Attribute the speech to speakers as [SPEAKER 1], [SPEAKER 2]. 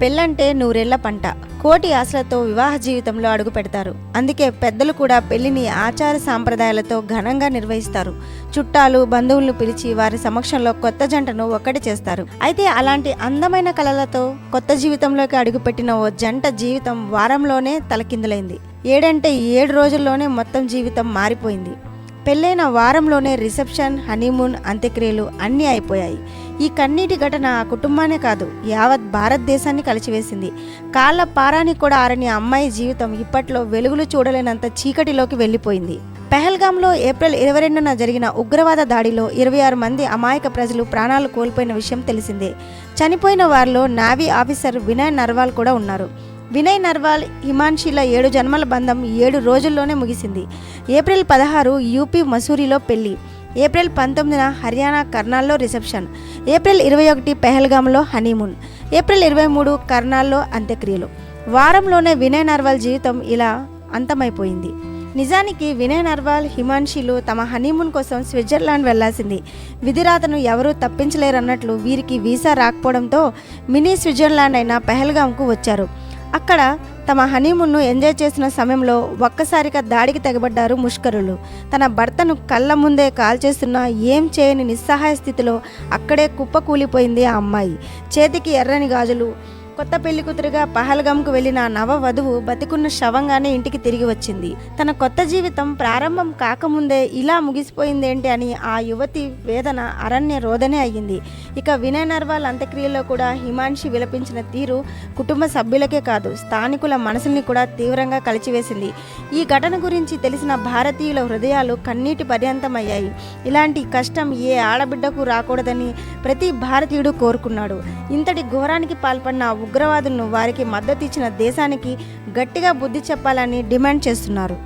[SPEAKER 1] పెళ్ళంటే నూరేళ్ళ పంట. కోటి ఆశలతో వివాహ జీవితంలో అడుగు పెడతారు. అందుకే పెద్దలు కూడా పెళ్ళిని ఆచార సాంప్రదాయాలతో ఘనంగా నిర్వహిస్తారు. చుట్టాలు బంధువులను పిలిచి వారి సమక్షంలో కొత్త జంటను ఒక్కటి చేస్తారు. అయితే అలాంటి అందమైన కళలతో కొత్త జీవితంలోకి అడుగుపెట్టిన ఓ జంట జీవితం వారంలోనే తలకిందులైంది. ఏడంటే ఏడు రోజుల్లోనే మొత్తం జీవితం మారిపోయింది. పెళ్ళైన వారంలోనే రిసెప్షన్ హనీమూన్ అంత్యక్రియలు అన్నీ అయిపోయాయి. ఈ కన్నీటి ఘటన ఆ కుటుంబానే కాదు యావత్ భారతదేశాన్ని కలిచివేసింది కాళ్ళ పారానికి కూడా ఆరని అమ్మాయి జీవితం ఇప్పట్లో వెలుగులు చూడలేనంత చీకటిలోకి వెళ్ళిపోయింది. పెహల్గాంలో ఏప్రిల్ ఇరవై రెండున జరిగిన ఉగ్రవాద దాడిలో ఇరవై ఆరు మంది అమాయక ప్రజలు ప్రాణాలు కోల్పోయిన విషయం తెలిసిందే. చనిపోయిన వారిలో నావీ ఆఫీసర్ వినయ్ నర్వాల్ కూడా ఉన్నారు. వినయ్ నర్వాల్ హిమాన్షిల ఏడు జన్మల బంధం ఏడు రోజుల్లోనే ముగిసింది. ఏప్రిల్ పదహారు యూపీ మసూరిలో పెళ్ళి. ఏప్రిల్ పంతొమ్మిదిన హర్యానా కర్నాల్లో రిసెప్షన్. ఏప్రిల్ ఇరవై ఒకటి పెహల్గాంలో హనీమూన్. ఏప్రిల్ ఇరవై మూడు కర్నాల్లో అంత్యక్రియలు. వారంలోనే వినయ్ నర్వాల్ జీవితం ఇలా అంతమైపోయింది. నిజానికి వినయ్ నర్వాల్ హిమాన్షిలు తమ హనీమూన్ కోసం స్విట్జర్లాండ్ వెళ్ళాల్సింది. విధిరాతను ఎవరూ తప్పించలేరన్నట్లు వీరికి వీసా రాకపోవడంతో మినీ స్విట్జర్లాండ్ అయిన పెహల్గాంకు వచ్చారు. అక్కడ తమ హనీమూన్ను ఎంజాయ్ చేసిన సమయంలో ఒక్కసారిగా దాడికి తెగబడ్డారు ముష్కరులు. తన భర్తను కళ్ళ ముందే కాల్చేస్తున్న ఏం చేయని నిస్సహాయ స్థితిలో అక్కడే కుప్పకూలిపోయింది ఆ అమ్మాయి. చేతికి ఎర్రని గాజులు కొత్త పెళ్ళి కూతురుగా పహల్గాంకు వెళ్ళిన నవ వధువు బతికున్న శవంగానే ఇంటికి తిరిగి వచ్చింది. తన కొత్త జీవితం ప్రారంభం కాకముందే ఇలా ముగిసిపోయిందేంటి అని ఆ యువతి వేదన అరణ్య రోదనే అయ్యింది. ఇక వినయ్ నర్వాల్ అంత్యక్రియలో కూడా హిమాన్షి విలపించిన తీరు కుటుంబ సభ్యులకే కాదు స్థానికుల మనసుల్ని కూడా తీవ్రంగా కలిచివేసింది. ఈ ఘటన గురించి తెలిసిన భారతీయుల హృదయాలు కన్నీటి పర్యంతమయ్యాయి. ఇలాంటి కష్టం ఏ ఆడబిడ్డకు రాకూడదని ప్రతి భారతీయుడు కోరుకున్నాడు. ఇంతటి ఘోరానికి పాల్పడిన ఉగ్రవాదులను వారికి మద్దతు ఇచ్చిన దేశానికి గట్టిగా బుద్ధి చెప్పాలని డిమాండ్ చేస్తున్నారు.